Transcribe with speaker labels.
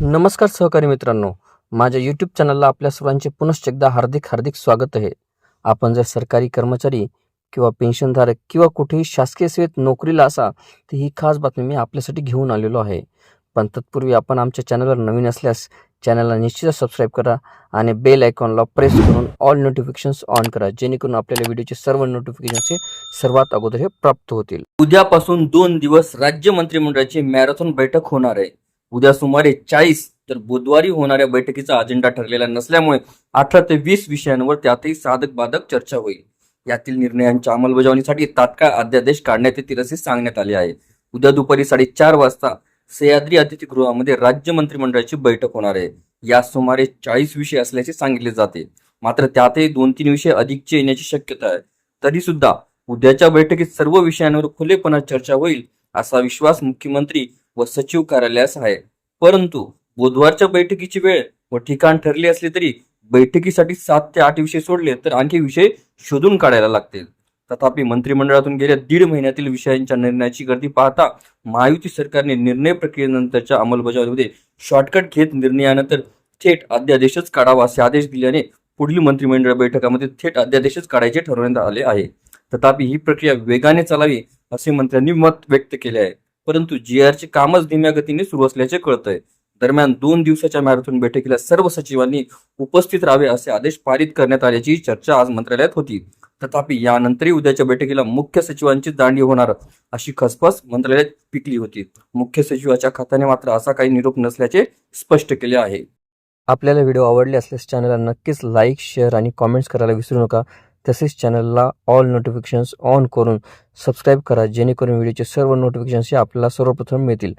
Speaker 1: नमस्कार सहकारी मित्रांनो. माझ्या यूट्यूब चॅनलला आपल्या सर्वांचे पुनश्च एकदा हार्दिक हार्दिक स्वागत आहे. आपण जर सरकारी कर्मचारी किंवा पेन्शनधारक किंवा कुठेही शासकीय सेवेत नोकरीला असा तर ही खास बातमी मी आपल्यासाठी घेऊन आलेलो आहे. पण तत्पूर्वी आपण आमच्या चॅनलवर नवीन असल्यास चॅनलला निश्चितच सबस्क्राईब करा आणि बेल आयकॉनला प्रेस करून ऑल नोटिफिकेशन्स ऑन करा जेणेकरून आपल्याला व्हिडिओचे सर्व नोटिफिकेशन्स हे सर्वात अगोदर हे प्राप्त होतील. उद्यापासून दोन दिवस राज्य मंत्रिमंडळाची मॅरेथॉन बैठक होणार आहे. उद्या सुमारे चाळीस तर बुधवारी होणाऱ्या बैठकीचा अजेंडा ठरलेला नसल्यामुळे अठरा ते वीस विषयांवर त्यातही साधक बाधक चर्चा होईल. यातील निर्णयांच्या अंमलबजावणीसाठी तात्काळ अध्यादेश काढण्यात येतील असे सांगण्यात आले आहे. उद्या दुपारी साडेचार वाजता सह्याद्री अतिथीगृहामध्ये राज्य मंत्रिमंडळाची बैठक होणार आहे. या सुमारे चाळीस विषय असल्याचे सांगितले जाते. मात्र त्यातही दोन तीन विषय अधिकचे येण्याची शक्यता आहे. तरी सुद्धा उद्याच्या बैठकीत सर्व विषयांवर खुलेपणा चर्चा होईल असा विश्वास मुख्यमंत्री व सचिव कार्यालयास आहे. परंतु बुधवारच्या बैठकीची वेळ व ठिकाण ठरले असले तरी बैठकीसाठी सात ते आठ विषय सोडले तर आणखी विषय शोधून काढायला लागतील. तथापि मंत्रिमंडळातून गेल्या दीड महिन्यातील विषयांच्या निर्णयाची गर्दी पाहता महायुती सरकारने निर्णय प्रक्रियेनंतरच्या अंमलबजावणीमध्ये शॉर्टकट घेत निर्णयानंतर थेट अध्यादेशच काढावा असे आदेश दिल्याने पुढील मंत्रिमंडळ बैठकामध्ये थेट अध्यादेशच काढायचे ठरवण्यात आले आहे. तथापि ही प्रक्रिया वेगाने चालावी असे मंत्र्यांनी मत व्यक्त केले आहे. परंतु जी आरचे कामच धीम्या गतीने सुरू असल्याचे कळतंय. दरम्यान दोन दिवसाच्या मॅरेथॉन बैठकीला सर्व सचिवांनी उपस्थित राहावे असे आदेश पारित करण्यात आल्याची चर्चा आज मंत्रालयात होती. तथापि यानंतरही उद्याच्या बैठकीला मुख्य सचिवांची दांडी होणार अशी खसखस मंत्रालयात पिकली होती. मुख्य सचिवाच्या खात्याने मात्र असा काही निरोप नसल्याचे स्पष्ट केले आहे. आपल्याला व्हिडिओ आवडले असल्यास चॅनलला नक्कीच लाईक शेअर आणि कॉमेंट्स करायला विसरू नका. तसेच चॅनलला ऑल नोटिफिकेशन्स ऑन करून सबस्क्राईब करा जेणेकरून व्हिडिओचे सर्व नोटिफिकेशन्स हे आपल्याला सर्वप्रथम मिळतील.